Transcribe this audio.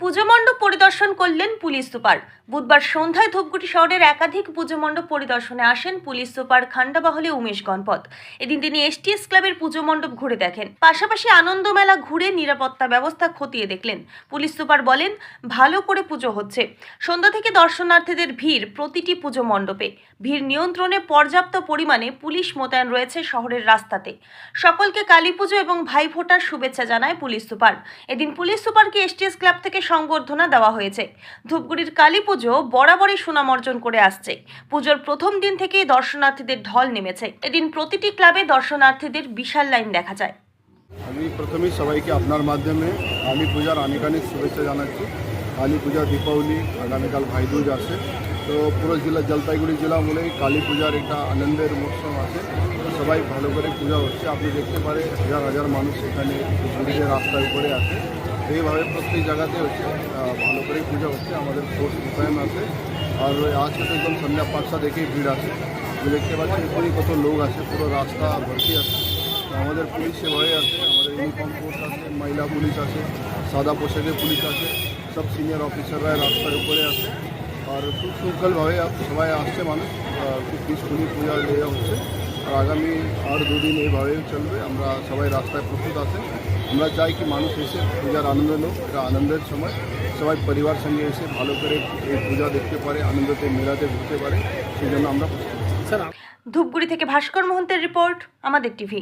পুজো মণ্ডপ পরিদর্শন করলেন পুলিশ সুপার। বুধবার সন্ধ্যায় ধূপগুড়ি শহরের একাধিক পুজো মণ্ডপ পরিদর্শনে আসেন পুলিশ সুপার খান্ডাবাহলে উমেশ গণপত। এদিন তিনি এসটিএস ক্লাবের পুজো মণ্ডপ ঘুরে দেখেন। পাশাপাশি আনন্দ মেলা ঘুরে নিরাপত্তা ব্যবস্থা খতিয়ে দেখলেন। পুলিশ সুপার বলেন, ভালো করে পুজো হচ্ছে। সন্ধ্যা থেকে দর্শনার্থীদের ভিড় প্রতিটি পুজো মণ্ডপে ভিড় নিয়ন্ত্রণে পর্যাপ্ত পরিমাণে পুলিশ মোতায়েন রয়েছে শহরের রাস্তাতে। সকলকে কালী পুজো এবং ভাইফোঁটার শুভেচ্ছা জানায় পুলিশ সুপার। এদিন পুলিশ সুপারকে এসটিএস ক্লাব থেকে সংবর্ধনা দেওয়া হয়েছে। ধূপগুড়ির কালী পুজো বরাবরই সুনাম অর্জন করে আসছে। পুজোর প্রথম দিন থেকেই দর্শনার্থীদের ঢল নেমেছে। এদিন প্রতিটি ক্লাবে দর্শনার্থীদের বিশাল লাইন দেখা যায়। আমি প্রথমেই সবাইকে আপনার মাধ্যমে কালী পূজার অনেক শুভেচ্ছা জানাচ্ছি। কালী পূজা দীপাবলি আগামীকাল ভাইদুজ আছে। তো পুরো জেলা, জলপাইগুড়ি জেলা বলেই কালী পূজার একটা আনন্দের মৌসুম আছে। সবাই ভালো করে পূজা হচ্ছে। আপনি দেখতে পারে হাজার হাজার মানুষ এখানে পুরীদের রাস্তার উপরে আছে। তো এইভাবে প্রত্যেক জায়গাতে হচ্ছে আহ, ভালো করে পূজা হচ্ছে। আমাদের ফোর্স মোতায়েন আছে। আর ওই আজকে তো একদম সন্ধ্যা পাঁচটা দেখেই ভিড় আছে। আপনি দেখতে পাচ্ছেন এখানে কত লোক আছে পুরো রাস্তা ভর্তি আছে। তো আমাদের পুলিশ সেভাবে আছে আমাদের ইউনিফর্ম ফোর্স আছে মহিলা পুলিশ আছে সাদা পোশাকে পুলিশ আছে সব সিনিয়র অফিসাররা রাস্তার উপরে আছে। আর খুব শৃঙ্খলভাবে সবাই আসছে মানুষ আহ, খুব পিসফুলি পূজা দেওয়া হচ্ছে। আর আগামী আর দুদিন এইভাবে চলবে। আমরা সবাই রাস্তায় প্রস্তুত আছে। আমরা চাই কি মানুষ এসে পূজার আনন্দ লোক, এটা আনন্দের সময়। সবাই পরিবার সঙ্গে এসে ভালো করে এই পূজা দেখতে পারে, আনন্দতে মেলাতে ঘুরতে পারে, সেই জন্য আমরা ধূপগুড়ি থেকে ভাস্কর মোহন্তের রিপোর্ট, আমাদের টিভি।